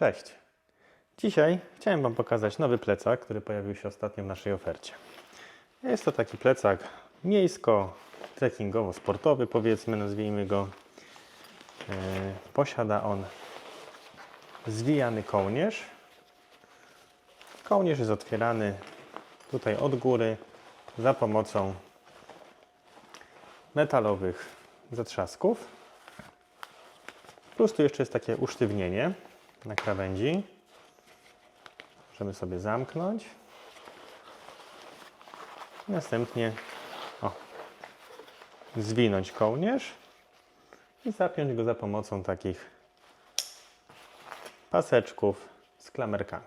Cześć. Dzisiaj chciałem Wam pokazać nowy plecak, który pojawił się ostatnio w naszej ofercie. Jest to taki plecak miejsko-trekkingowo-sportowy, powiedzmy, nazwijmy go. E, Posiada on zwijany kołnierz. Kołnierz jest otwierany tutaj od góry za pomocą metalowych zatrzasków. Plus tu jeszcze jest takie usztywnienie na krawędzi. Możemy sobie zamknąć. Następnie o, zwinąć kołnierz i zapiąć go za pomocą takich paseczków z klamerkami.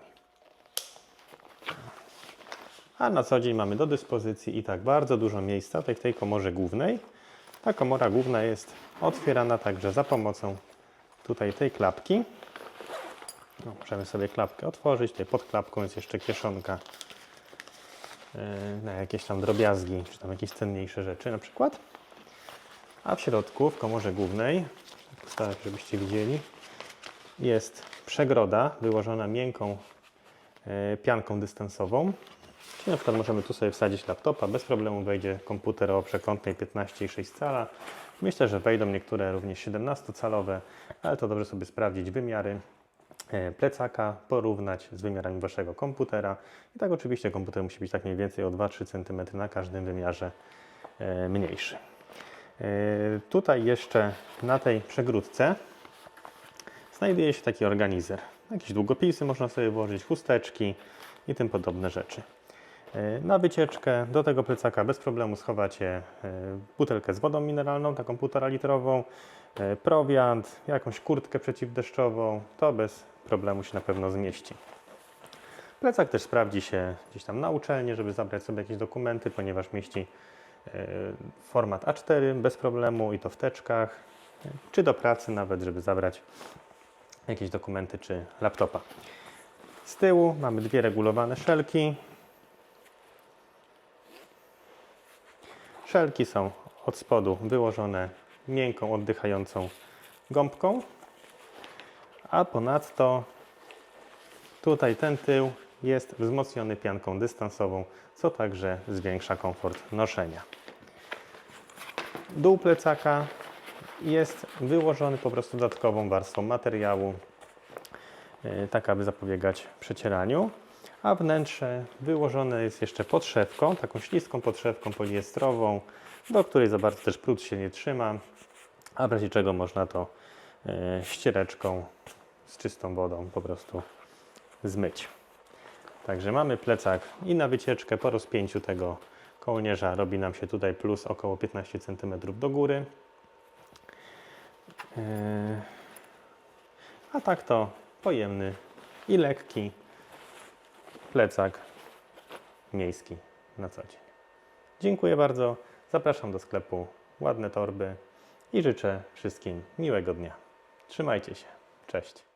A na co dzień mamy do dyspozycji i tak bardzo dużo miejsca w tej komorze głównej. Ta komora główna jest otwierana także za pomocą tutaj tej klapki. No, możemy sobie klapkę otworzyć. Tutaj pod klapką jest jeszcze kieszonka yy, na jakieś tam drobiazgi, czy tam jakieś cenniejsze rzeczy na przykład. A w środku, w komorze głównej, postaram żebyście widzieli, jest przegroda wyłożona miękką yy, pianką dystansową. Czyli na przykład możemy tu sobie wsadzić laptopa, bez problemu wejdzie komputer o przekątnej 15,6 cala. Myślę, że wejdą niektóre również 17-calowe, ale to dobrze sobie sprawdzić wymiary e, plecaka, porównać z wymiarami Waszego komputera. I tak oczywiście komputer musi być tak mniej więcej o 2-3 cm na każdym wymiarze e, mniejszy. E, Tutaj jeszcze na tej przegródce znajduje się taki organizer. Jakieś długopisy można sobie włożyć, chusteczki i tym podobne rzeczy. E, Na wycieczkę do tego plecaka bez problemu schowacie e, butelkę z wodą mineralną, taką półtora litrową, e, prowiant, jakąś kurtkę przeciwdeszczową. To bez problemu się na pewno zmieści. Plecak też sprawdzi się gdzieś tam na uczelni, żeby zabrać sobie jakieś dokumenty, ponieważ mieści e, format A4 bez problemu i to w teczkach, e, czy do pracy nawet, żeby zabrać jakieś dokumenty czy laptopa. Z tyłu mamy dwie regulowane szelki. Szelki są od spodu wyłożone miękką, oddychającą gąbką, a ponadto tutaj ten tył jest wzmocniony pianką dystansową, co także zwiększa komfort noszenia. Dół plecaka jest wyłożony po prostu dodatkową warstwą materiału, e, tak aby zapobiegać przecieraniu, a wnętrze wyłożone jest jeszcze podszewką, taką śliską podszewką poliestrową, do której za bardzo też prut się nie trzyma, a w razie czego można to e, ściereczką z czystą wodą po prostu zmyć. Także mamy plecak i na wycieczkę po rozpięciu tego kołnierza robi nam się tutaj plus około 15 cm do góry. Yy, A tak to pojemny i lekki plecak miejski na co dzień. Dziękuję bardzo. Zapraszam do sklepu Ładne Torby i życzę wszystkim miłego dnia. Trzymajcie się. Cześć.